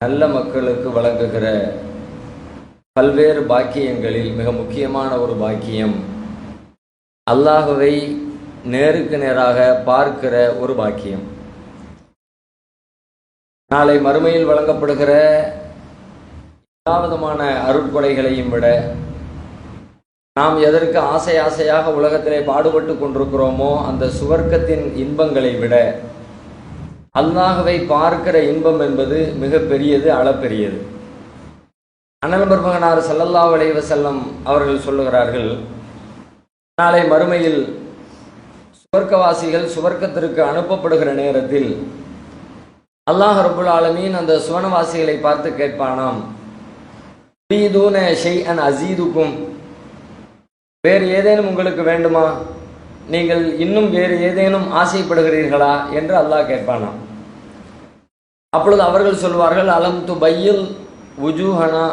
நல்ல மக்களுக்கு வழங்குகிற பல்வேறு பாக்கியங்களில் மிக முக்கியமான ஒரு பாக்கியம் அல்லாஹுவை நேருக்கு நேராக பார்க்கிற ஒரு பாக்கியம். நாளை மறுமையில் வழங்கப்படுகிற எல்லா விதமான அருட்கொடைகளையும் விட நாம் எதற்கு ஆசை ஆசையாக உலகத்திலே பாடுபட்டு கொண்டிருக்கிறோமோ அந்த சுவர்க்கத்தின் இன்பங்களை விட அல்லாஹுவை பார்க்கிற இன்பம் என்பது மிக பெரியது அளப்பெரியது. அனல் மருமகனார் சல்லல்லா அலைஹி செல்லம் அவர்கள் சொல்லுகிறார்கள் நாளை மறுமையில் சுவர்க்கவாசிகள் சுவர்க்கத்திற்கு அனுப்பப்படுகிற நேரத்தில் அல்லாஹ் ரபுல் ஆலமீன் அந்த சுவனவாசிகளை பார்த்து கேட்பானாம் அசீதுக்கும் வேறு ஏதேனும் உங்களுக்கு வேண்டுமா? நீங்கள் இன்னும் வேறு ஏதேனும் ஆசைப்படுகிறீர்களா என்று அல்லாஹ் கேட்பானாம். அப்பொழுது அவர்கள் சொல்வார்கள் அலம் து பையில் உஜூஹனா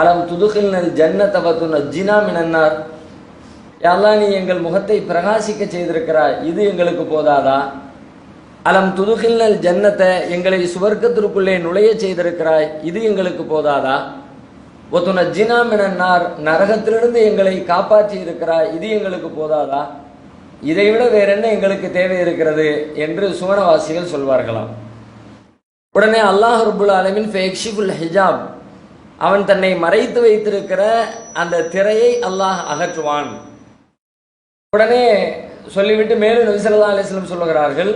அலம் துதுகில் ஜன்னத பத்து ஜினா மினன்னார். யாரெல்லாம் நீ எங்கள் முகத்தை பிரகாசிக்க செய்திருக்கிறாய் இது எங்களுக்கு போதாதா? அலம் துதுகில் ஜன்னத்தை எங்களை சுவர்க்கத்திற்குள்ளே நுழைய செய்திருக்கிறாய் இது எங்களுக்கு போதாதா? ஒத்துன ஜினா மினன்னார் நரகத்திலிருந்து எங்களை காப்பாற்றி இருக்கிறாய் இது எங்களுக்கு போதாதா? இதை விட வேற என்ன எங்களுக்கு தேவை இருக்கிறது என்று சுவனவாசிகள் சொல்வார்களாம். உடனே அல்லாஹ் ரபுல் அலமின் ஃபேக்ஷிபுல் ஹிஜாப் அவன் தன்னை மறைத்து வைத்திருக்கிற அந்த திரையை அல்லாஹ் அகற்றுவான். உடனே சொல்லிவிட்டு மேலும் நபிசல்லா அலிஸ்லம் சொல்லுகிறார்கள்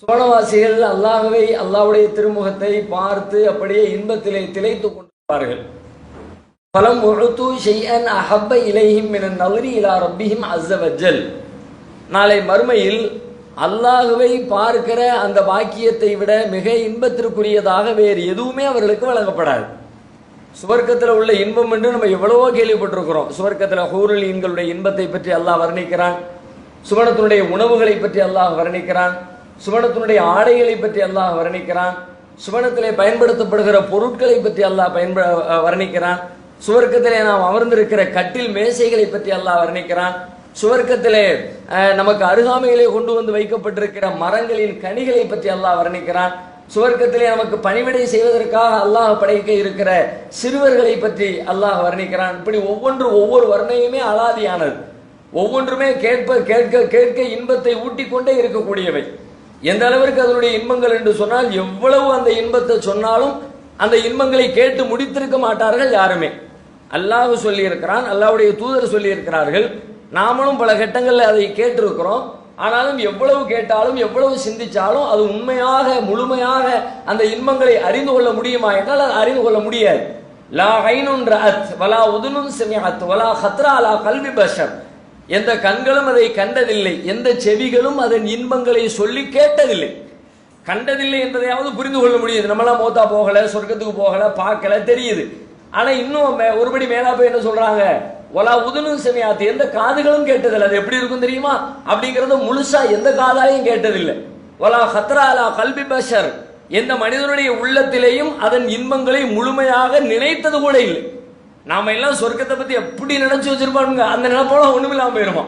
சோனவாசிகள் அல்லாஹ்வை அல்லாஹ்வுடைய திருமுகத்தை பார்த்து அப்படியே இன்பத்திலே திளைத்து கொண்டிருப்பார்கள். பலம் உழுத்து ஷெய்யன் அஹப்ப இலைஹிம் என நவரி இலா ரப்பிஹிம் அஸ்ஸவஜல் நாளை மறுமையில் அல்லாஹுவை பார்க்கிற அந்த பாக்கியத்தை விட மிக இன்பத்திற்குரியதாக வேறு எதுவுமே அவர்களுக்கு வழங்கப்படாது. சுவர்க்கத்தில் உள்ள இன்பம் என்று நம்ம எவ்வளவோ கேள்விப்பட்டிருக்கிறோம். சுவர்க்கத்தில் ஹூருல் ஈன்களுடைய இன்பத்தை பற்றி அல்லாஹ் வர்ணிக்கிறான். சுவனத்தினுடைய உணவுகளை பற்றி அல்லாஹ் வர்ணிக்கிறான். சுவனத்தினுடைய ஆடைகளை பற்றி அல்லாஹ் வர்ணிக்கிறான். சுவனத்திலே பயன்படுத்தப்படுகிற பொருட்களை பற்றி அல்லாஹ் பயன்ப வர்ணிக்கிறான். சுவர்க்கத்திலே நாம் அமர்ந்திருக்கிற கட்டில் மேசைகளை பற்றி அல்லாஹ் வர்ணிக்கிறான். சுவர்க்கத்திலே நமக்கு அருகாமையிலே கொண்டு வந்து வைக்கப்பட்டிருக்கிற மரங்களின் கனிகளை பற்றி அல்லாஹ் வர்ணிக்கிறான். சுவர்க்கத்திலே நமக்கு பணிவிடை செய்வதற்காக அல்லாஹ் படைக்க இருக்கிற சிறுவர்களை பற்றி அல்லாஹ் வர்ணிக்கிறான். இப்படி ஒவ்வொன்று ஒவ்வொரு வர்ணையுமே அலாதியானது. ஒவ்வொன்றுமே கேட்ப கேட்க கேட்க இன்பத்தை ஊட்டி கொண்டே இருக்கக்கூடியவை. எந்த அளவிற்கு அதனுடைய இன்பங்கள் என்று சொன்னால் எவ்வளவு அந்த இன்பத்தை சொன்னாலும் அந்த இன்பங்களை கேட்டு முடித்திருக்க மாட்டார்கள் யாருமே. அல்லாஹ் சொல்லியிருக்கிறான் அல்லாவுடைய தூதர் சொல்லியிருக்கிறார்கள் நாமளும் பல கட்டங்களில் அதை கேட்டிருக்கிறோம். ஆனாலும் எவ்வளவு கேட்டாலும் எவ்வளவு சிந்திச்சாலும் அது உண்மையாக முழுமையாக அந்த இன்பங்களை அறிந்து கொள்ள முடியுமா என்றால் அது அறிந்து கொள்ள முடியாது. லா ஐனுன் ரஅத் வலா உதுனுன் செமியத் வலா ஹத்ரா லா கல்வி பஷர். எந்த கண்களும் அதை கண்டதில்லை. எந்த செவிகளும் அதன் இன்பங்களை சொல்லி கேட்டதில்லை. கண்டதில்லை என்பதையாவது புரிந்து கொள்ள முடியுது. நம்மளாம் மோத்தா போகல சொர்க்கத்துக்கு போகல பார்க்கல தெரியுது. ஆனா இன்னும் மே- ஒருபடி மேலா போய் என்ன சொல்றாங்க? ஒலா உதுனு செமியாத்து. எந்த காதுகளும் கேட்டதில்லை. அது எப்படி இருக்கும் தெரியுமா? அப்படிங்கிறது முழுசா எந்த காதாலையும் கேட்டதில்லை. ஒலா ஹத்ராலா கல்பி பஷர். எந்த மனிதனுடைய உள்ளத்திலேயும் அதன் இன்பங்களை முழுமையாக நினைத்தது கூட இல்லை. நாம எல்லாம் சொர்க்கத்தை பத்தி எப்படி நினைச்சு வச்சிருப்பாருங்க அந்த நினைப்போல ஒண்ணுமில்லாம போயிருமா?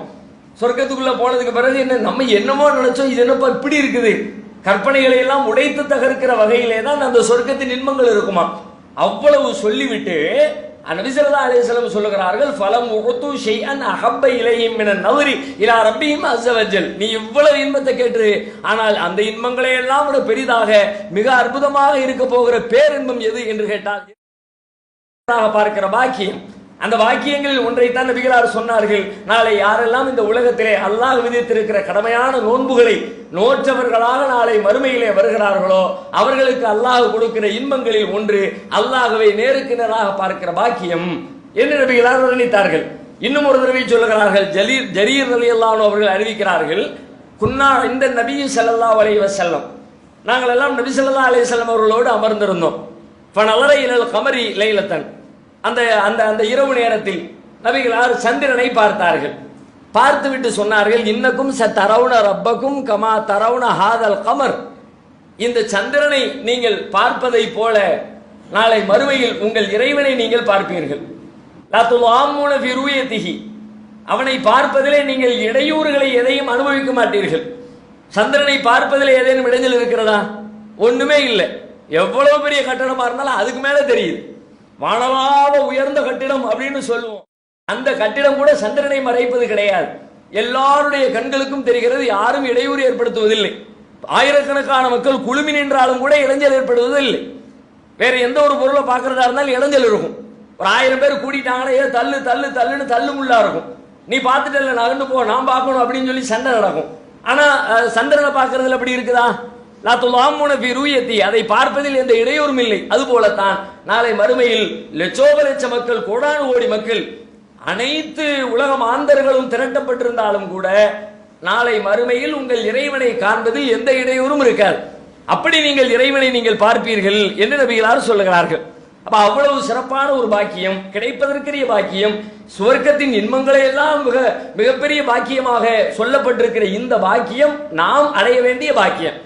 சொர்க்கத்துக்குள்ள போனதுக்கு பிறகு என்ன நம்ம என்னமோ நினைச்சோம் இது என்னப்பா இப்படி இருக்குது? கற்பனைகளை எல்லாம் உடைத்து தகர்க்கிற வகையிலே தான் அந்த சொர்க்கத்தின் இன்பங்கள் இருக்குமா? அவ்வளவு சொல்லிவிட்டு நபிசல்லா அலைஹிஸ்ஸலாம் சொல்லுகிறார்கள் ஃபலம் உகுத்து அன் அஹப்ப இலையும் என நவரி இலா ரப்பியும் அசவஜல் நீ இவ்வளவு இன்பத்தை கேட்டு ஆனால் அந்த இன்பங்களை எல்லாம் விட பெரிதாக மிக அற்புதமாக இருக்க போகிற பேரின்பம் எது என்று கேட்டால் பார்க்கிற பாக்கியம் அந்த வாக்கியங்களில் ஒன்றைத்தான் நபிகளார் சொன்னார்கள். நாளை யாரெல்லாம் இந்த உலகத்திலே அல்லாஹ் விதித்திருக்கிற கடமையான நோன்புகளை நோற்றவர்களாக நாளை மறுமையிலே வருகிறார்களோ அவர்களுக்கு அல்லாஹ் கொடுக்கிற இன்பங்களில் ஒன்று அல்லாஹுவை நேருக்கு நேராக பார்க்கிற பாக்கியம் என்று நபிகளார் வர்ணித்தார்கள். இன்னும் ஒரு தடவை சொல்லுகிறார்கள் ஜலீர் ஜரீர் அலி அவர்கள் அறிவிக்கிறார்கள் குன்னா இந்த நபியும் செல்லல்லா அலைஹி செல்லம் நாங்கள் எல்லாம் நபி செல்லல்லா அலைஹி செல்லம் அவர்களோடு அமர்ந்திருந்தோம். ஃபனலர இலல் கமரி லைலத்தன். அந்த அந்த அந்த இரவு நேரத்தில் நபிகளார் சந்திரனை பார்த்தார்கள். பார்த்துவிட்டு சொன்னார்கள் இன்னக்கும் ச தரவுண ரப்பக்கும் கமா தரவுண ஹாதல் கமர். இந்த சந்திரனை நீங்கள் பார்ப்பதை போல நாளை மறுமையில் உங்கள் இறைவனை நீங்கள் பார்ப்பீர்கள். அவனை பார்ப்பதிலே நீங்கள் இடையூறுகளை எதையும் அனுபவிக்க மாட்டீர்கள். சந்திரனை பார்ப்பதில் ஏதேனும் இடைஞ்சல் இருக்கிறதா? ஒண்ணுமே இல்லை. எவ்வளவு பெரிய கட்டணமா இருந்தாலும் அதுக்கு மேல தெரியுது. வானலாவ உயர்ந்த கட்டிடம் அப்படின்னு சொல்லுவோம். அந்த கட்டிடம் கூட சந்திரனை மறைப்பது கிடையாது. எல்லாருடைய கண்களுக்கும் தெரிகிறது யாரும் இடையூறு ஏற்படுத்துவதில்லை. ஆயிரக்கணக்கான மக்கள் குழுமி நின்றாலும் கூட இளைஞர் ஏற்படுவதில்லை. வேற எந்த ஒரு பொருளை பார்க்கறதா இருந்தாலும் இடைஞ்சல் இருக்கும். ஒரு ஆயிரம் பேர் கூட்டிட்டாங்கன்னா ஏ தள்ளு தள்ளு தள்ளுன்னு தள்ளு முள்ளா இருக்கும். நீ பார்த்துட்டு நகர்ந்து போ நான் பார்க்கணும் அப்படின்னு சொல்லி சண்டை நடக்கும். ஆனா சந்திரனை பார்க்கறதுல அப்படி இருக்குதா? அதை பார்ப்பதில் எந்த இடையூறும் இல்லை. அதுபோலத்தான் நாளை மறுமையில் லட்சோப லட்ச மக்கள் கோடானு கோடி மக்கள் அனைத்து உலக மாந்தர்களும் திரட்டப்பட்டிருந்தாலும் கூட நாளை மறுமையில் உங்கள் இறைவனை காண்பதில் எந்த இடையூறும் இருக்காது. அப்படி நீங்கள் இறைவனை நீங்கள் பார்ப்பீர்கள் என்று நபிகளார் சொல்லுகிறார்கள். அப்ப அவ்வளவு சிறப்பான ஒரு பாக்கியம் கிடைப்பதற்குரிய பாக்கியம் சுவர்க்கத்தின் இன்பங்களை எல்லாம் மிக மிகப்பெரிய பாக்கியமாக சொல்லப்பட்டிருக்கிற இந்த பாக்கியம் நாம் அடைய வேண்டிய பாக்கியம்.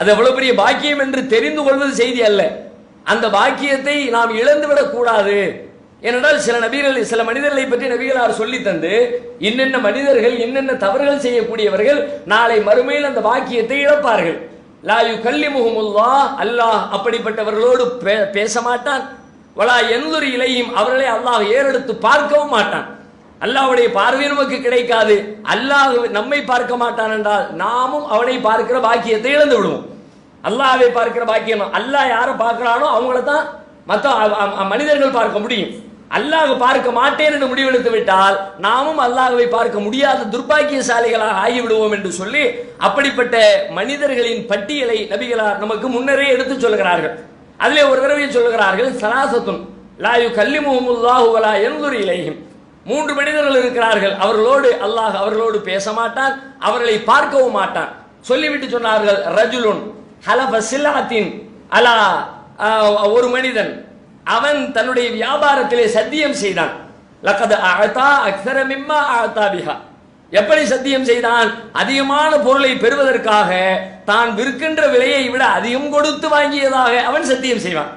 அது எவ்வளவு பெரிய பாக்கியம் என்று தெரிந்து கொள்வது செய்தி அல்ல. அந்த பாக்கியத்தை நாம் இழந்துவிடக் கூடாது. ஏனென்றால் சில நபிகள் சில மனிதர்களை பற்றி நபிகளார் சொல்லி தந்து இன்னென்ன மனிதர்கள் இன்னென்ன தவறுகள் செய்யக்கூடியவர்கள் நாளை மறுமையில் அந்த பாக்கியத்தை இழப்பார்கள். லாயு கல்லி முகமுல்லா அல்லாஹ் அப்படிப்பட்டவர்களோடு பே- பேச மாட்டான். வலா எந்தொரு இலையும் அவர்களை அல்லாஹ் ஏறெடுத்து பார்க்கவும் மாட்டான். அல்லாவுடைய பார்வை நமக்கு கிடைக்காது. அல்லாஹ் நம்மை பார்க்க மாட்டான் என்றால் நாமும் அவனை பார்க்கிற பாக்கியத்தை இழந்து விடுவோம். அல்லாஹை பார்க்கிற பாக்கியம் அல்லாஹ் யாரை பார்க்கிறானோ அவங்கள தான் மற்ற மனிதர்கள் பார்க்க முடியும். அல்லாஹ் பார்க்க மாட்டேன் என்று முடிவெடுத்து விட்டால் நாமும் அல்லாஹவை பார்க்க முடியாத துர்பாக்கியசாலிகளாக ஆகிவிடுவோம் என்று சொல்லி அப்படிப்பட்ட மனிதர்களின் பட்டியலை நபிகளார் நமக்கு முன்னரே எடுத்து சொல்கிறார்கள். அதிலே ஒரு தடவை சொல்லுகிறார்கள் சலாசத்துன் லாயு கல்லி முகமுல்லாஹு வலா என்துர் மூன்று மனிதர்கள் இருக்கிறார்கள். அவர்களோடு அல்லாஹ் அவர்களோடு பேச மாட்டான் அவர்களை பார்க்கவும் மாட்டான். சொல்லிவிட்டு சொன்னார்கள் ரஜுலுன் ஹலப சில்லாத்தின் அலா ஆஹ், ஒரு மனிதன் அவன் தன்னுடைய வியாபாரத்திலே சத்தியம் செய்தான். லக்கது அகதா அக்ஸர மிம்மா பிஹா. எப்படி சத்தியம் செய்தான்? அதிகமான பொருளை பெறுவதற்காக தான் விற்கின்ற விலையை விட அதிகம் கொடுத்து வாங்கியதாக அவன் சத்தியம் செய்வான்.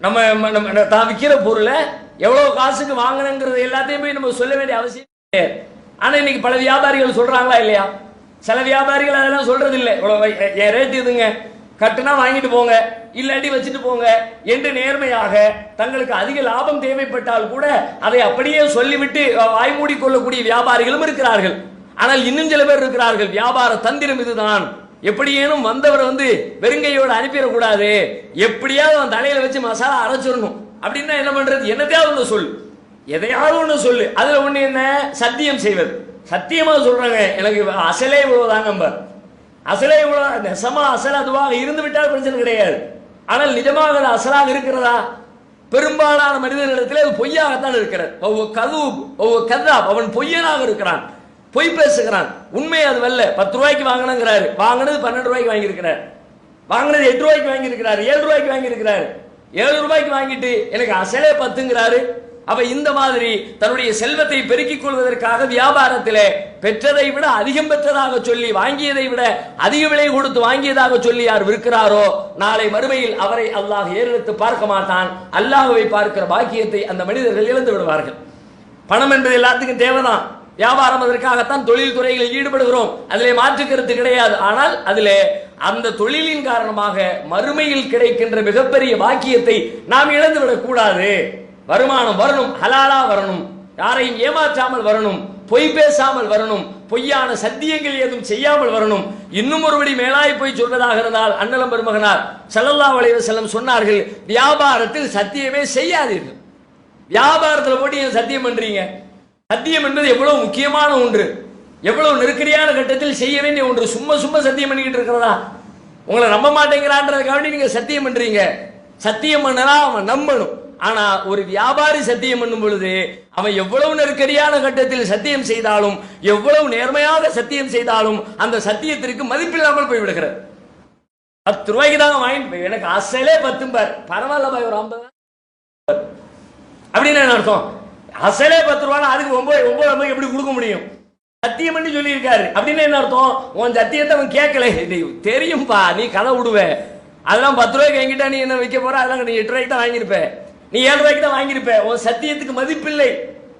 நம்ம நம்ம நம்ம தான் விற்கிற பொருளை எவ்வளவு காசுக்கு வாங்கணுங்கிறது எல்லாத்தையும் போய் நம்ம சொல்ல வேண்டிய அவசியம் கிடையாது ஆனா இன்னைக்கு பல வியாபாரிகள் சொல்றாங்களா இல்லையா? சில வியாபாரிகள் அதெல்லாம் சொல்றது இல்லை இவ்வளவு என் ரேட் இதுங்க. கட்டுனா வாங்கிட்டு போங்க. இல்லாட்டி வச்சுட்டு போங்க. என்று நேர்மையாக தங்களுக்கு அதிக லாபம் தேவைப்பட்டால் கூட அதை அப்படியே சொல்லிவிட்டு வாய் மூடி கொள்ளக்கூடிய வியாபாரிகளும் இருக்கிறார்கள். ஆனால் இன்னும் சில பேர் இருக்கிறார்கள். வியாபார தந்திரம் இதுதான். எப்படியேனும் வந்தவரை வந்து வெறுங்கையோடு அனுப்பிடக்கூடாது. எப்படியாவது அவன் தலையில வச்சு மசாலா அரைச்சிடணும். அப்படின்னா என்ன பண்றது? என்னத்தையாவது ஒண்ணு சொல்லு. எதையாவது ஒண்ணு சொல்லு. அதுல ஒண்ணு என்ன? சத்தியம் செய்வது. சத்தியமா சொல்றாங்க. எனக்கு அசலே இவ்வளவுதாங்க நம்பர் அசலே இவ்வளவு நெசமா அசல் அதுவாக இருந்து விட்டால் பிரச்சனை கிடையாது. ஆனால் நிஜமாக அது அசலாக இருக்கிறதா? பெரும்பாலான மனிதர்களிடத்தில் அது பொய்யாகத்தான் இருக்கிறது. ஒவ்வொரு கதூப் ஒவ்வொரு கதாப். அவன் பொய்யனாக இருக்கிறான். பொய் பேசுகிறான். உண்மை அது வல்ல. பத்து ரூபாய்க்கு வாங்கணுங்கிறாரு வாங்கினது பன்னெண்டு ரூபாய்க்கு வாங்கியிருக்கிறார். வாங்கினது எட்டு ரூபாய்க்கு வாங்கியிருக்கிறார். ஏழு ரூபாய்க்கு வாங்கியிருக்கிறார். ஏழு ரூபாய்க்கு வாங்கிட்டு எனக்கு அசலே பத்துங்கிறாரு. அவ இந்த மாதிரி தன்னுடைய செல்வத்தை பெருக்கிக் கொள்வதற்காக வியாபாரத்திலே பெற்றதை விட அதிகம் பெற்றதாக சொல்லி வாங்கியதை விட அதிக விலை கொடுத்து வாங்கியதாக சொல்லி யார் விற்கிறாரோ நாளை மறுமையில் அவரை அல்லாஹ் ஏறெடுத்து பார்க்க மாட்டான். அல்லாஹுவை பார்க்கிற பாக்கியத்தை அந்த மனிதர்கள் இழந்து விடுவார்கள். பணம் என்பது எல்லாத்துக்கும் தேவைதான். வியாபாரம் அதற்காகத்தான் தொழில் துறைகளில் ஈடுபடுகிறோம். அதிலே மாற்று கருத்து கிடையாது. ஆனால் அதிலே அந்த தொழிலின் காரணமாக மறுமையில் கிடைக்கின்ற மிகப்பெரிய பாக்கியத்தை நாம் இழந்துவிடக் கூடாது. வருமானம் வரணும் ஹலாலா வரணும். யாரையும் ஏமாற்றாமல் வரணும் பொய் பேசாமல் வரணும் பொய்யான சத்தியங்கள் ஏதும் செய்யாமல் வரணும். இன்னும் ஒருபடி மேலாய் போய் சொல்வதாக இருந்தால் அண்ணலம் பெருமகனார் ஸல்லல்லாஹு வளைவ செல்லம் சொன்னார்கள் வியாபாரத்தில் சத்தியமே செய்யாதீர்கள். வியாபாரத்தில் போட்டு ஏன் சத்தியம் பண்றீங்க? சத்தியம் என்பது எவ்வளவு முக்கியமான ஒன்று. எவ்வளவு நெருக்கடியான கட்டத்தில் செய்ய வேண்டிய ஒன்று. சும்மா சும்மா சத்தியம் பண்ணிக்கிட்டு இருக்கிறதா? உங்களை நம்ப மாட்டேங்கிறான்றதுக்காக நீங்க சத்தியம் பண்றீங்க. சத்தியம் பண்ணனா அவன் நம்பணும். ஆனா ஒரு வியாபாரி சத்தியம் பண்ணும் பொழுது அவன் எவ்வளவு நெருக்கடியான கட்டத்தில் சத்தியம் செய்தாலும் எவ்வளவு நேர்மையாக சத்தியம் செய்தாலும் அந்த சத்தியத்திற்கு மதிப்பில்லாமல் போய்விடுகிறது. பத்து ரூபாய்க்கு தான் வாங்கிட்டு போய் எனக்கு அசலே பத்தும் பார் பரவாயில்ல பாய் ஒரு ஐம்பது. அப்படின்னு என்ன அர்த்தம்? அசலே பத்து ரூபா அதுக்கு ஒன்பது ஒன்பது ஐம்பது எப்படி கொடுக்க முடியும்? சத்தியம் பண்ணி சொல்லியிருக்காரு. அப்படின்னு என்ன அர்த்தம்? உன் சத்தியத்தை அவன் கேட்கல. நீ தெரியும்பா நீ கதை விடுவ. அதெல்லாம் பத்து ரூபாய்க்கு எங்கிட்ட நீ என்ன வைக்க போற? அதெல்லாம் நீ எட்டு ரூபாய்க்கு தான் வாங்கியிருப்ப. நீ ஏழு ரூபாய்க்கு தான் வாங்கியிருப்ப. உன் சத்தியத்துக்கு மதிப்பில்லை.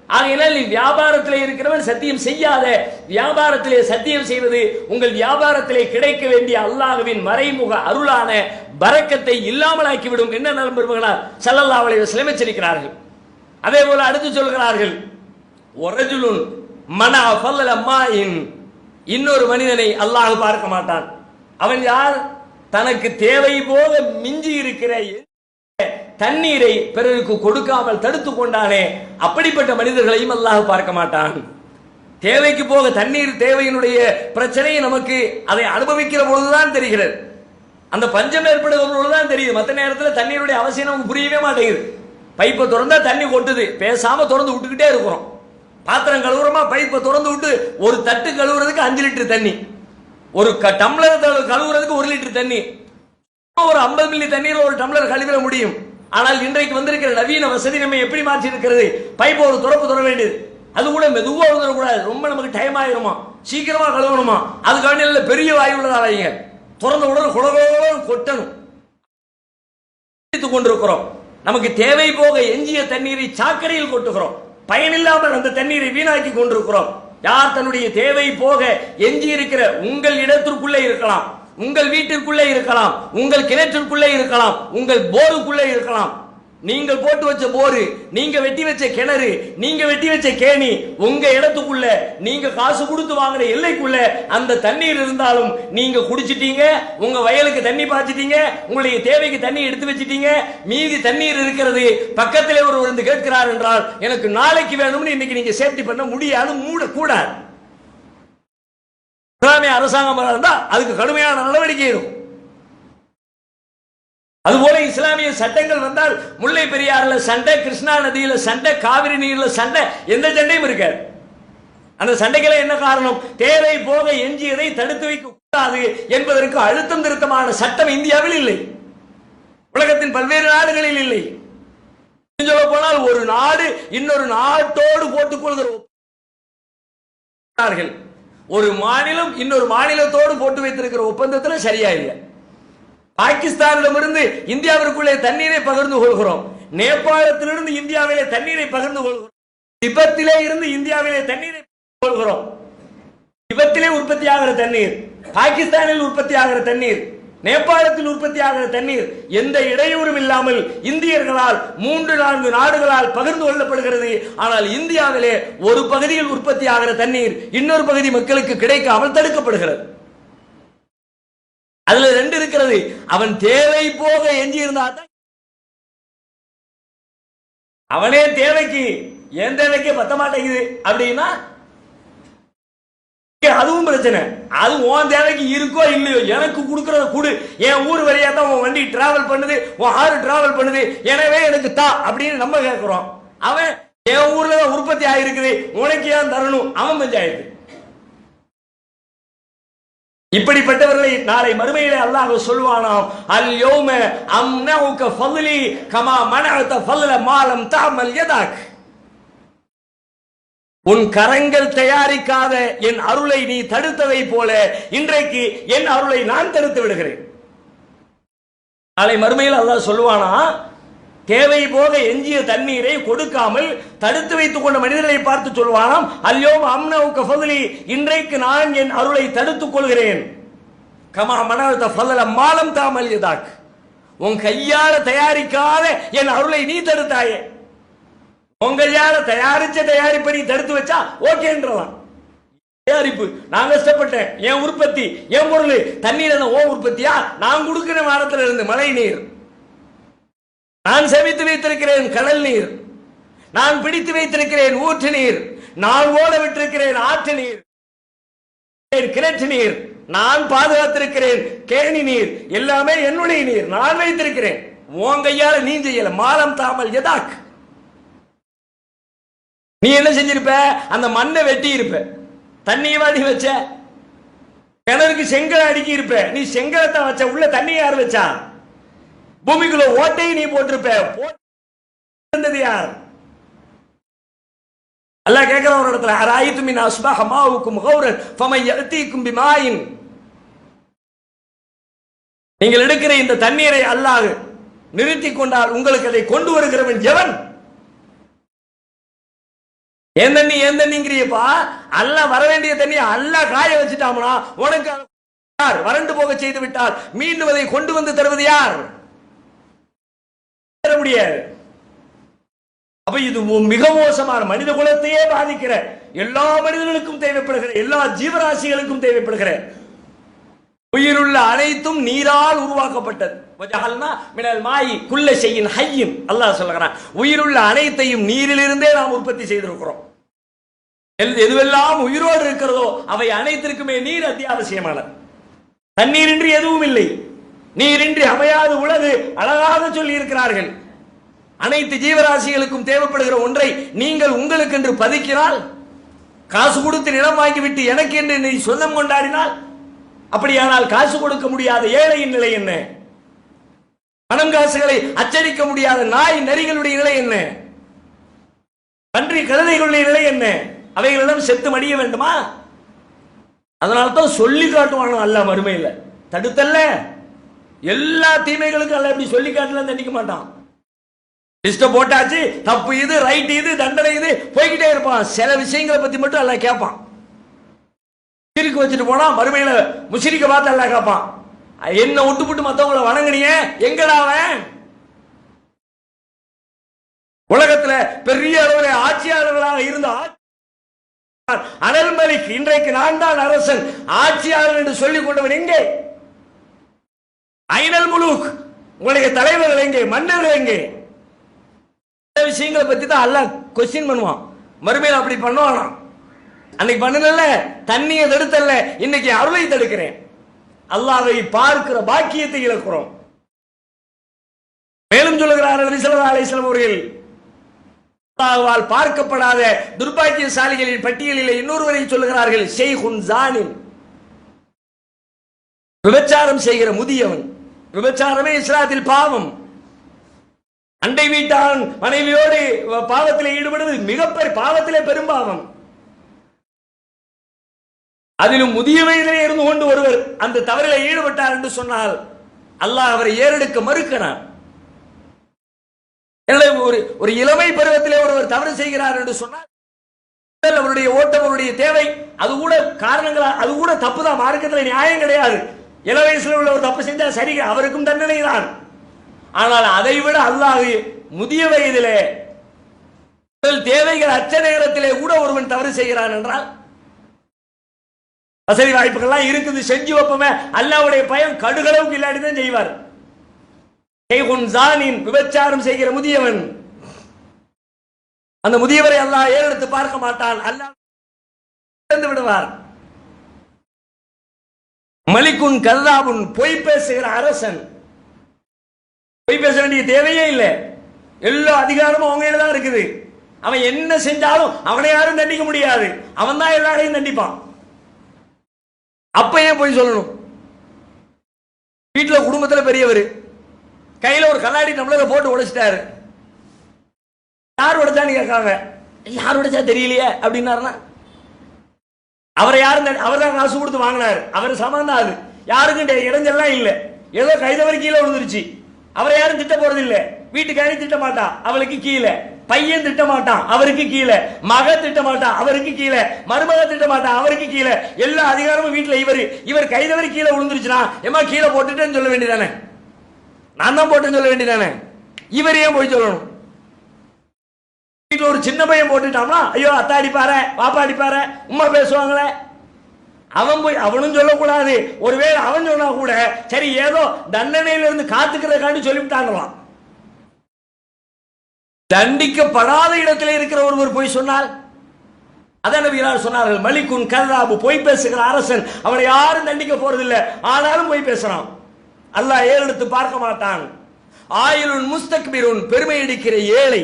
ஆகையினால் நீ வியாபாரத்தில் இருக்கிறவன் சத்தியம் செய்யாத. வியாபாரத்திலே சத்தியம் செய்வது உங்கள் வியாபாரத்திலே கிடைக்க வேண்டிய அல்லாஹுவின் மறைமுக அருளான பறக்கத்தை இல்லாமலாக்கிவிடும். என்ன நலம் பெறுகிறார் ஸல்லல்லாஹு அலைஹி அதே போல அடுத்து சொல்கிறார்கள் ஒரஜுலுன் மன ஃபல்லல மாயின் இன்னொரு மனிதனை அல்லாஹ் பார்க்க மாட்டான். அவன் யார்? தனக்கு தேவை போக மிஞ்சி இருக்கிற தண்ணீரை பிறருக்கு கொடுக்காமல் தடுத்து கொண்டானே அப்படிப்பட்ட மனிதர்களையும் அல்லாஹ் பார்க்க மாட்டான். தேவைக்கு போக தண்ணீர் தேவையினுடைய பிரச்சனையை நமக்கு அதை அனுபவிக்கிற பொழுதுதான் தெரிகிறது. அந்த பஞ்சம் ஏற்படுகிற பொழுதுதான் தெரியுது. மற்ற நேரத்தில் தண்ணீருடைய அவசியம் நமக்கு புரியவே மாட்டேங்குது. பைப்பை திறந்தா தண்ணி கொட்டுது. பேசாம திறந்து விட்டுக்கிட்டே இருக்கிறோம். பாத்திரம் கழுவுறோமா? பைப்பை திறந்து விட்டு ஒரு தட்டு கழுவுறதுக்கு அஞ்சு லிட்டர் தண்ணி. ஒரு க- டம்ளர் த- கழுவுறதுக்கு ஒரு லிட்டர் தண்ணி. ஒரு 50 மில்லி தண்ணீர் ஒரு டம்ளர் கழுவிட முடியும். ஆனால் இன்றைக்கு வந்திருக்கிற நவீன வசதி நம்ம எப்படி மாற்றி இருக்கிறது பைப் ஒரு துறப்பு துற வேண்டியது. அது கூட மெதுவா வந்துடக்கூடாது ரொம்ப நமக்கு டைம் ஆயிருமா? சீக்கிரமா கழுவணுமா? அதுக்காண்டி நல்ல பெரிய வாயு உள்ளதாங்க திறந்த உடனே குடகுடன் கொட்டணும். கொண்டிருக்கிறோம். நமக்கு தேவை போக எஞ்சிய தண்ணீரை சாக்கடையில் கொட்டுகிறோம். பயனில்லாமல் அந்த தண்ணீரை வீணாக்கி கொண்டிருக்கிறோம். யார் தன்னுடைய தேவை போக எஞ்சி இருக்கிற உங்கள் இடத்திற்குள்ளே இருக்கலாம். உங்கள் வீட்டிற்குள்ளே இருக்கலாம். உங்கள் கிணற்றிற்குள்ளே இருக்கலாம். உங்கள் போருக்குள்ளே இருக்கலாம். நீங்கள் போட்டு வச்ச போரு நீங்க வெட்டி வச்ச கிணறு நீங்க வெட்டி வச்ச கேணி உங்க இடத்துக்குள்ள நீங்க காசு கொடுத்து வாங்கின எல்லைக்குள்ள அந்த தண்ணீர் இருந்தாலும் நீங்க குடிச்சிட்டீங்க உங்க வயலுக்கு தண்ணி பாய்ச்சிட்டீங்க உங்களுடைய தேவைக்கு தண்ணி எடுத்து வச்சிட்டீங்க மீதி தண்ணீர் இருக்கிறது பக்கத்திலே ஒரு வந்து கேட்கிறார் என்றால் எனக்கு நாளைக்கு வேணும்னு இன்னைக்கு நீங்க சேஃப்டி பண்ண முடியாது மூட கூடாது இஸ்லாமிய அரசாங்கம் இருந்தா அதுக்கு கடுமையான நடவடிக்கை இருக்கும் அதுபோல இஸ்லாமிய சட்டங்கள் வந்தால் முல்லை பெரியாறுல சண்டை கிருஷ்ணா நதியில சண்டை காவிரி நீர்ல சண்டை எந்த சண்டையும் இருக்காது. அந்த சண்டைகளை என்ன காரணம்? தேவை போக எஞ்சியதை தடுத்து வைக்க கூடாது என்பதற்கு அழுத்தம் திருத்தமான சட்டம் இந்தியாவில் இல்லை. உலகத்தின் பல்வேறு நாடுகளில் இல்லை. சொல்ல போனால் ஒரு நாடு இன்னொரு நாட்டோடு போட்டுக் கொள்கிற ஒரு மாநிலம் இன்னொரு மாநிலத்தோடு போட்டு வைத்திருக்கிற ஒப்பந்தத்தில் சரியா இல்லை. பாகிஸ்தானிடமிருந்து இந்தியாவிற்குள்ளே தண்ணீரை பகிர்ந்து கொள்கிறோம். நேபாளத்திலிருந்து இந்தியாவிலே தண்ணீரை பகிர்ந்து கொள்கிறோம். திபத்திலே இருந்து இந்தியாவிலே தண்ணீரை பகிர்ந்து கொள்கிறோம். திபத்திலே உற்பத்தி ஆகிற தண்ணீர் பாகிஸ்தானில் உற்பத்தி ஆகிற தண்ணீர் நேபாளத்தில் உற்பத்தி ஆகிற தண்ணீர் எந்த இடையூறும் இல்லாமல் இந்தியர்களால் மூன்று நான்கு நாடுகளால் பகிர்ந்து கொள்ளப்படுகிறது. ஆனால் இந்தியாவிலே ஒரு பகுதியில் உற்பத்தி ஆகிற தண்ணீர் இன்னொரு பகுதி மக்களுக்கு கிடைக்காமல் தடுக்கப்படுகிறது. அதுல ரெண்டு இருக்கிறது. அவன் தேவை போக எஞ்சி இருந்தா அவனே தேவைக்கு என் தேவைக்கு பத்த மாட்டேங்குது அப்படின்னா அதுவும் பிரச்சனை. அது உன் தேவைக்கு இருக்கோ இல்லையோ எனக்கு கொடுக்கறத கொடு. என் ஊர் வழியா தான் உன் வண்டி டிராவல் பண்ணுது உன் ஆறு டிராவல் பண்ணுது. எனவே எனக்கு தா அப்படின்னு நம்ம கேட்கிறோம் அவன் என் ஊர்ல தான் உற்பத்தி ஆகிருக்குது உனக்கு ஏன் தரணும்? அவன் பஞ்சாயத்து. இப்படிப்பட்டவர்களை நாளை மறுமையில அல்லாஹ் சொல்வானாம் அல் யௌம அம்னவுக ஃபضலி கமா மனஅத ஃபضல மாலம் தஅமல் யதாக். உன் கரங்கள் தயாரிக்காத என் அருளை நீ தடுத்ததை போல இன்றைக்கு என் அருளை நான் தடுத்து விடுகிறேன். நாளை மறுமையில் அல்லாஹ் சொல்லுவானா தேவை போக எஞ்சிய தண்ணீரை கொடுக்காமல் தடுத்து வைத்துக் கொண்ட மனிதர்களை பார்த்து சொல்வானாம் அல்யோம் அம்னவுக்க ஃபضலி இன்றைக்கு நான் என் அருளை தடுத்துக் கொள்கிறேன். கமா மனத ஃபضல மாலம் தாமல் இதாக் உன் கையால தயாரிக்காத என் அருளை நீ தடுத்தாயே. உன் கையால தயாரிச்ச தயாரிப்பை நீ தடுத்து வச்சா ஓகேன்றலாம் தயாரிப்பு. நான் கஷ்டப்பட்டேன். என் உற்பத்தி என் பொருள். தண்ணீர் என்ன ஓ உற்பத்தியா? நான் கொடுக்கிற மரத்துல இருந்து மழை நீர். நான் சேமித்து வைத்திருக்கிறேன் கடல் நீர். நான் பிடித்து வைத்திருக்கிறேன் ஊற்று நீர். நான் ஓட விட்டிருக்கிறேன் ஆற்று நீர். கிணற்று நீர்? நான் பாதுகாத்திருக்கிறேன் கேணி நீர். எல்லாமே என்னுடைய நீர். நான் வைத்திருக்கிறேன். உன் கையால நீ செய்யல. மாலம் தாமல் எதாக் நீ என்ன செஞ்சிருப்ப? அந்த மண்ணை வெட்டி இருப்ப. தண்ணியை வாடி வச்ச. கிணறுக்கு செங்கல் அடுக்கி இருப்ப. நீ செங்கலத்தை வச்ச. உள்ள தண்ணி யார் வச்சா? பூமிக்குள்ள ஓட்டையை நீ போட்டிருப்ப. போட்டது யார்? அல்லாஹ் கேட்கிற ஒரு இடத்துல அராயித்து மின் அஸ்பஹ மாவுக்கும் ஹௌரன் ஃபமை யஅதீக்கும் பிமாயின். நீங்கள் எடுக்கிற இந்த தண்ணீரை அல்லாஹ் நிறுத்தி கொண்டால் உங்களுக்கு அதை கொண்டு வருகிறவன் எவன்? ஏன் தண்ணி ஏன் தண்ணிங்கிறியப்பா? அல்ல வர வேண்டிய தண்ணி அல்ல காய வச்சுட்டாமனா உனக்கு யார் வறண்டு போக செய்து விட்டால் மீண்டும் அதை கொண்டு வந்து தருவது யார்? தர முடியாது. அப்ப இது மிக மோசமான மனித குலத்தையே பாதிக்கிற எல்லா மனிதர்களுக்கும் தேவைப்படுகிற எல்லா ஜீவராசிகளுக்கும் தேவைப்படுகிற உயிருள்ள அனைத்தும் நீரால் உருவாக்கப்பட்டது. வஜஅல்னா மினல் மாயி குள்ள ஷையின் ஹய்யின் அல்லாஹ் சொல்லுகிறான் உயிருள்ள அனைத்தையும் நீரிலிருந்தே நாம் உற்பத்தி செய்திருக்கிறோம். எதுவெல்லாம் உயிரோடு இருக்கிறதோ அவை அனைத்திற்குமே நீர் அத்தியாவசியமானது. தண்ணீரின்றி எதுவும் இல்லை. நீரின்றி அமையாது உலகு அழகாக சொல்லி இருக்கிறார்கள் அனைத்து ஜீவராசிகளுக்கும் தேவைப்படுகிற ஒன்றை நீங்கள் உங்களுக்கு என்று பதுக்கினால் காசு கொடுத்து நிலம் வாங்கிவிட்டு எனக்கு என்று நீ சொந்தம் கொண்டாடினால் அப்படியானால் காசு கொடுக்க முடியாத ஏழையின் நிலை என்ன? பணம் காசுகளை அச்சடிக்க முடியாத நாய் நரிகளுடைய நிலை என்ன? பன்றி கழுதைகளுடைய நிலை என்ன? அவைகளிடம் செத்து மடிய வேண்டுமா? அதனால தான் சொல்லி காட்டுவானோ அல்ல மறுமையில். தடுத்தல்ல. எல்லா தீமைகளுக்கும் அல்ல எப்படி சொல்லி காட்டலாம் தண்டிக்க மாட்டான். லிஸ்ட போட்டாச்சு தப்பு இது ரைட் இது தண்டனை இது போய்கிட்டே இருப்பான். சில விஷயங்களை பத்தி மட்டும் எல்லாம் கேட்பான். சிரிக்க வச்சுட்டு போனா மறுமையில முஷிரிக்க பார்த்து எல்லாம் கேட்பான். என்ன விட்டு விட்டு மத்தவங்கள எங்கடா அவன்? உலகத்துல பெரிய அளவில் ஆட்சியாளர்களாக இருந்த ஆட்சி- அனல் மலிக் இன்றைக்கு நான் தான் அரசன். ஆட்சியாளர் என்று சொல்லிக் கொண்டவன் எங்கே? ஐனல் முலுக். உங்களுடைய தலைவர்கள் எங்கே? மன்னர்கள் எங்கே? விஷயங்களை பத்தி தான் அல்லாஹ் கொஸ்டின் பண்ணுவான். மறுமையில் அப்படி பண்ணுவானா அன்னைக்கு பண்ணல தண்ணியை தடுத்தல்ல இன்னைக்கு அருளை தடுக்கிறேன். அல்லாவை பார்க்கிற பாக்கியத்தை இழக்கிறோம். மேலும் சொல்லுகிறார்கள் நபி அலிஸ்லாம் அவர்கள் அல்லாஹ்வால் பார்க்கப்படாத துர்பாக்கியசாலிகளின் பட்டியலில் இன்னொருவரை சொல்லுகிறார்கள் ஷெய்குன் ஜானின். விபச்சாரம் செய்கிற முதியவன். விபச்சாரமே இஸ்லாத்தில் பாவம். அண்டை வீட்டான் மனைவியோடு பாவத்தில் ஈடுபடுவது மிகப்பெரிய பாவத்திலே பெரும்பாவம். அதிலும் முதிய வயதிலே இருந்து கொண்டு ஒருவர் அந்த தவறில் ஈடுபட்டார் என்று சொன்னால் அல்லாஹ் அவரை ஏறெடுக்க மறுக்கிறான். ஒரு ஒரு இளமை பருவத்திலே ஒருவர் தவறு செய்கிறார் என்று சொன்னால் அவருடைய ஓட்டம் அவருடைய தேவை அது கூட காரணங்களா அது கூட தப்புதான் மார்க்கத்தில் நியாயம் கிடையாது. இள வயசுல உள்ள ஒரு தப்பு செஞ்சா சரி அவருக்கும் தண்டனை தான் ஆனால் அதை விட அல்லாஹ் முதிய வயதிலே தேவைகள் அச்ச நேரத்திலே கூட ஒருவன் தவறு செய்கிறான் என்றால் வசதி வாய்ப்புகள்லாம் இருக்குது செஞ்சு வைப்போமே. அல்லாவுடைய பயம் கடுகளவுக்கு இல்லாட்டி தான் செய்வார். ஜானின் விபச்சாரம் செய்கிற முதியவன் அந்த முதியவரை அல்லாஹ் ஏறெடுத்து பார்க்க மாட்டான். அல்லாஹ் விடுவார். மலிக்குன் கல்லாபுன் பொய் பேசுகிற அரசன். பொய் பேச வேண்டிய தேவையே இல்லை. எல்லா அதிகாரமும் அவங்க தான் இருக்குது. அவன் என்ன செஞ்சாலும் அவனை யாரும் தண்டிக்க முடியாது. அவன் தான் எல்லாரையும் தண்டிப்பான். அப்ப ஏன் போய் சொல்லணும்? வீட்டில் குடும்பத்தில் பெரியவர் கையில் ஒரு கண்ணாடி டம்ளரை போட்டு உடைச்சிட்டாரு. யார் உடைச்சான்னு கேட்காங்க யார் உடைச்சா தெரியலையே அப்படின்னாருன்னா அவரை யாரும் அவர் தான் காசு கொடுத்து வாங்கினாரு. அவர் சமம் தான் அது. யாருக்கும் இடைஞ்செல்லாம் இல்லை. ஏதோ கைதவர் கீழே விழுந்துருச்சு. அவரை யாரும் திட்ட போறது வீட்டுக்காரி திட்ட மாட்டான் அவளுக்கு கீழே. பையன் திட்ட மாட்டான் அவருக்கு கீழே. மக திட்ட மாட்டான் அவருக்கு கீழே. மருமக திட்ட மாட்டான் அவருக்கு கீழே. எல்லா அதிகாரமும் வீட்டுல இவர். இவர் கைதவரி கீழே விழுந்துருச்சுன்னா ஏமா கீழே போட்டுட்டேன்னு சொல்ல வேண்டியதானே? நான் தான் போட்டேன்னு சொல்ல வேண்டியதானே? இவர் ஏன் போய் சொல்லணும்? வீட்டில் ஒரு சின்ன பையன் போட்டுட்டான்னா ஐயோ அத்தா அடிப்பாரு பாப்பா அடிப்பாரு உமா பேசுவாங்களே. அவன் போய் அவனும் சொல்லக்கூடாது. ஒருவேளை அவன் சொன்னா கூட சரி ஏதோ தண்டனையில இருந்து காத்துக்கிறதுக்காண்டி சொல்லிவிட்டாங்களாம். தண்டிக்கப்படாத இடத்துல இருக்கிற ஒருவர் போய் சொன்னால் அதான் வீரர் சொன்னார்கள்? மலிக்குன் கல்லாபு பொய் பேசுகிற அரசன். அவனை யாரும் தண்டிக்க போறதில்லை. ஆனாலும் பொய் பேசுறான். அல்லாஹ் ஏறெடுத்து பார்க்க மாட்டான். ஆயுளுன் முஸ்தக்பிருன் பெருமை அடிக்கிற ஏழை.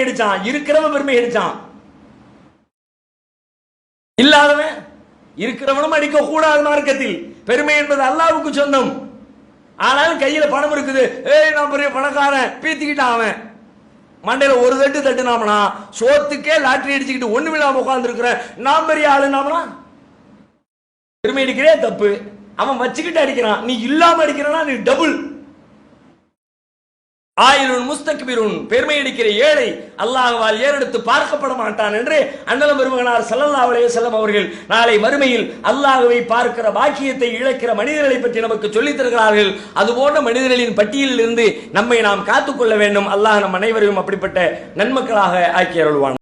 அடிச்சான் இருக்கிறவன் பெருமை அடிச்சான் இல்லாதவன் இருக்கிறவனும் அடிக்க கூடாது மார்க்கத்தில். பெருமை என்பது அல்லாவுக்கு சொந்தம். ஆனாலும் கையில பணம் இருக்குது. ஏய் நான் பெரிய பணக்காரன். பீத்திக்கிட்டான் அவன். மண்டையில ஒரு தட்டு தட்டுனாமனா சோத்துக்கே லாட்டரி அடிச்சுக்கிட்டு ஒண்ணு இல்லாம உட்கார்ந்து இருக்கிறேன் நான் பெரிய ஆளுனாமனா? பெருமை அடிக்கிறே தப்பு. அவன் வச்சுக்கிட்டு அடிக்கிறான். நீ இல்லாம அடிக்கிறனா நீ டபுள் ஆயிலுன் முஸ்தக்பிருன் பெருமை அடிக்கிற ஏழை அல்லாஹ்வால் ஏறெடுத்து பார்க்கப்பட மாட்டான் என்று அண்ணலம் பெருமகனார் சல்லல்லா அலைய செல்லம் அவர்கள் நாளை மறுமையில் அல்லாஹுவை பார்க்கிற பாக்கியத்தை இழக்கிற மனிதர்களை பற்றி நமக்கு சொல்லித் தருகிறார்கள். அதுபோன்ற மனிதர்களின் பட்டியலில் இருந்து நம்மை நாம் காத்துக்கொள்ள வேண்டும். அல்லாஹ் நம் அனைவரையும் அப்படிப்பட்ட நன்மக்களாக ஆக்கி அருள்வான்